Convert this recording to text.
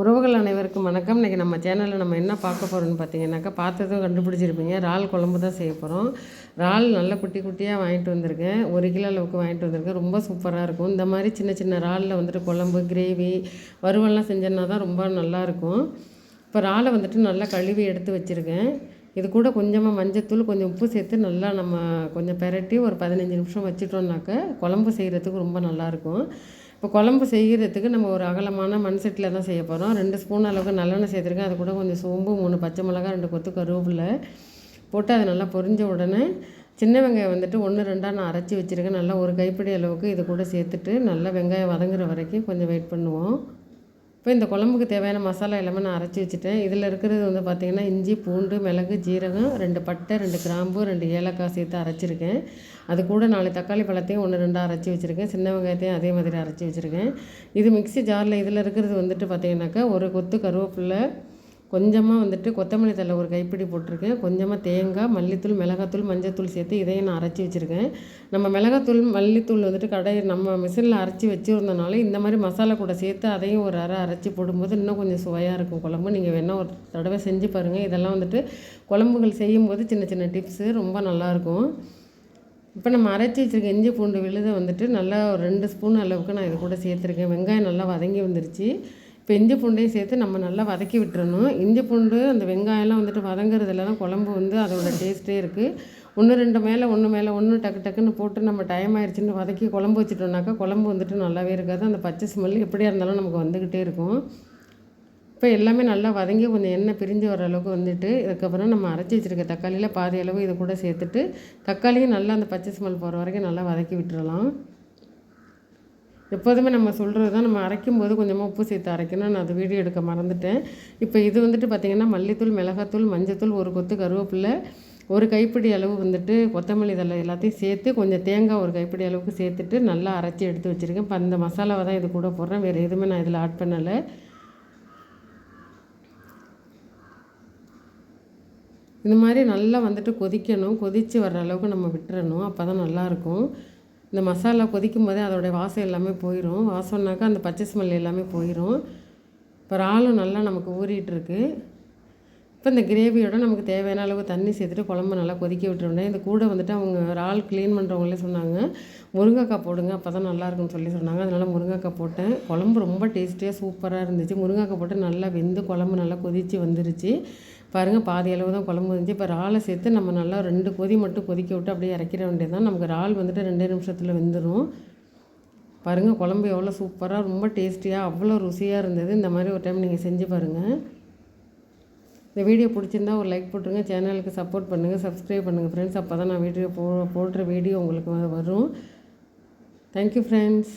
உறவுகள் அனைவருக்கும் வணக்கம். இன்றைக்கி நம்ம சேனலில் நம்ம என்ன பார்க்க போகிறோம்னு பார்த்தீங்கன்னாக்கா பார்த்ததும் கண்டுபிடிச்சிருப்பீங்க. இறால் குழம்பு தான் செய்ய போகிறோம் இறால் நல்ல குட்டி குட்டியாக வாங்கிட்டு வந்திருக்கேன். ஒரு கிலோ அளவுக்கு வாங்கிட்டு வந்திருக்கேன். ரொம்ப சூப்பராக இருக்கும். இந்த மாதிரி சின்ன சின்ன இறாலில் வந்துட்டு குழம்பு கிரேவி வறுவல்லாம் செஞ்சோன்னா தான் ரொம்ப நல்லாயிருக்கும் இப்போ இறாலை வந்துட்டு நல்லா கழுவி எடுத்து வச்சுருக்கேன். இது கூட கொஞ்சமாக மஞ்சத்தூள் கொஞ்சம் உப்பு சேர்த்து நல்லா நம்ம கொஞ்சம் பெரட்டி ஒரு பதினஞ்சு நிமிஷம் வச்சிட்டோம்னாக்க குழம்பு செய்கிறதுக்கு ரொம்ப நல்லாயிருக்கும் இப்போ குழம்பு செய்கிறதுக்கு நம்ம ஒரு அகலமான மண் செட்டில் தான் செய்ய போகிறோம். ரெண்டு ஸ்பூன் அளவுக்கு நல்லெண்ணெய் சேர்த்துருக்கேன். அது கூட கொஞ்சம் சோம்பு மூணு பச்சை மிளகா ரெண்டு கொத்து கருவேப்பிலை போட்டு அதை நல்லா பொரிஞ்ச உடனே சின்ன வெங்காயம் வந்துட்டு ஒன்று ரெண்டாக நான் அரைச்சி வச்சுருக்கேன். நல்லா ஒரு கைப்பிடி அளவுக்கு இது கூட சேர்த்துட்டு நல்லா வெங்காயம் வதங்குற வரைக்கும் கொஞ்சம் வெயிட் பண்ணுவோம். இப்போ இந்த குழம்புக்கு தேவையான மசாலா எல்லாமே நான் அரைச்சி வச்சுட்டேன். இதில் இருக்கிறது வந்து பார்த்திங்கன்னா இஞ்சி பூண்டு மிளகு ஜீரகம் ரெண்டு பட்டை ரெண்டு கிராம்பு ரெண்டு ஏலக்காய் சேர்த்து அரைச்சிருக்கேன். அது கூட நாலு தக்காளி பழத்தையும் ஒன்று ரெண்டாக அரைச்சி வச்சுருக்கேன். சின்ன வெங்காயத்தையும் அதே மாதிரி அரைச்சி வச்சுருக்கேன். இது மிக்சி ஜாரில் இதில் இருக்கிறது வந்துட்டு பார்த்திங்கனாக்கா ஒரு கொத்து கருவேப்பில்லை கொஞ்சமாக வந்துட்டு கொத்தமல்லி தழை ஒரு கைப்பிடி போட்டிருக்கேன் கொஞ்சமாக தேங்காய் மல்லித்தூள் மிளகாத்தூள் மஞ்சத்தூள் சேர்த்து இதையும் நான் அரைச்சி வச்சுருக்கேன். நம்ம மிளகாத்தூள் மல்லித்தூள் வந்துட்டு கடை நம்ம மிஷினில் அரைச்சி வச்சுருந்தனால இந்த மாதிரி மசாலா கூட சேர்த்து அதையும் ஒரு அரை அரைச்சி போடும்போது இன்னும் கொஞ்சம் சுவையாக இருக்கும் குழம்பு. நீங்கள் வேணால் ஒரு தடவை செஞ்சு பாருங்கள் இதெல்லாம் வந்துட்டு குழம்புகள் செய்யும்போது சின்ன சின்ன டிப்ஸு ரொம்ப நல்லாயிருக்கும் இப்போ நம்ம அரைச்சி வச்சுருக்க இஞ்சி பூண்டு விழுதை வந்துட்டு நல்லா ஒரு ரெண்டு ஸ்பூன் அளவுக்கு நான் இது கூட சேர்த்துருக்கேன். வெங்காயம் நல்லா வதங்கி வந்துருச்சு. இப்போ இஞ்சி பூண்டையும் சேர்த்து நம்ம நல்லா வதக்கி விட்டுறணும். இஞ்சி பூண்டு அந்த வெங்காயம்லாம் வந்துட்டு வதங்குறதுல தான் குழம்பு வந்து அதோட டேஸ்ட்டே இருக்குது ஒன்று ரெண்டு மேலே ஒன்று மேலே ஒன்று டக்கு டக்குன்னு போட்டு நம்ம டைம் ஆயிடுச்சுன்னு வதக்கி குழம்பு வச்சுட்டோம்னாக்கா குழம்பு வந்துட்டு நல்லாவே இருக்காது. அந்த பச்சை ஸ்மெல் எப்படியா இருந்தாலும் நமக்கு வந்துக்கிட்டே இருக்கும். இப்போ எல்லாமே நல்லா வதங்கி கொஞ்சம் எண்ணெய் பிரிஞ்சு வர அளவுக்கு வந்துட்டு இதுக்கப்புறம் நம்ம அரைச்சி வச்சுருக்க தக்காளியில் பாதி அளவு இது கூட சேர்த்துட்டு தக்காளியும் நல்லா அந்த பச்சை ஸ்மெல் போகிற வரைக்கும் நல்லா வதக்கி விட்டுறலாம். எப்போதுமே நம்ம சொல்கிறது தான். நம்ம அரைக்கும் போது கொஞ்சமாக உப்பு சேர்த்து அரைக்கணும். நான் அது வீடியோ எடுக்க மறந்துட்டேன். இப்போ இது வந்துட்டு பார்த்திங்கன்னா மல்லித்தூள் மிளகாத்தூள் மஞ்சத்தூள் ஒரு கொத்து கருவேப்பில்லை ஒரு கைப்பிடி அளவு வந்துட்டு கொத்தமல்லி தலை எல்லாத்தையும் சேர்த்து கொஞ்சம் தேங்காய் ஒரு கைப்பிடி அளவுக்கு சேர்த்துட்டு நல்லா அரைச்சி எடுத்து வச்சுருக்கேன். இப்போ அந்த மசாலாவை தான் இது கூட போடுறேன். வேறு எதுவுமே நான் இதில் ஆட் பண்ணலை. இந்த மாதிரி நல்லா வந்துட்டு கொதிக்கணும். கொதித்து வர்ற அளவுக்கு நம்ம விட்டுறணும். அப்போ தான் நல்லாயிருக்கும் இந்த மசாலா கொதிக்கும் போதே அதோடைய வாசம் எல்லாமே போயிடும் வாசம்னாக்கா அந்த பச்சை ஸ்மெல் எல்லாமே போயிடும் இப்போ இறாலும் நல்லா நமக்கு ஊறிட்டுருக்கு. இப்போ இந்த கிரேவியோட நமக்கு தேவையான அளவு தண்ணி சேர்த்துட்டு குழம்பு நல்லா கொதிக்க விட்டுருந்தேன் இந்த கூட வந்துட்டு அவங்க இறால் க்ளீன் பண்ணுறவங்களே சொன்னாங்க. முருங்கைக்காய் போடுங்க அப்போ தான் நல்லாயிருக்குன்னு சொல்லி சொன்னாங்க. அதனால் முருங்கைக்காய் போட்டேன். குழம்பு ரொம்ப டேஸ்டியாக சூப்பராக இருந்துச்சு. முருங்கைக்காய் போட்டு நல்லா வெந்து குழம்பு நல்லா கொதித்து வந்துருச்சு. பாருங்கள் பாதி அளவு தான் குழம்பு வந்துச்சு இப்போ இறாலை சேர்த்து நம்ம நல்லா ரெண்டு கொதி மட்டும் கொதிக்க விட்டு அப்படியே இறக்கிற வேண்டியது தான் நமக்கு இறால் வந்துட்டு ரெண்டே நிமிஷத்தில் வெந்துடும் பாருங்கள் குழம்பு எவ்வளோ சூப்பராக ரொம்ப டேஸ்டியாக அவ்வளோ ருசியாக இருந்தது. இந்த மாதிரி ஒரு டைம் நீங்கள் செஞ்சு பாருங்கள் இந்த வீடியோ பிடிச்சிருந்தா ஒரு லைக் போட்டுருங்க சேனலுக்கு சப்போர்ட் பண்ணுங்கள் சப்ஸ்கிரைப் பண்ணுங்கள் ஃப்ரெண்ட்ஸ் அப்போ தான் நான் வீடியோ போ போடுற வீடியோ உங்களுக்கு வரும். Thank you friends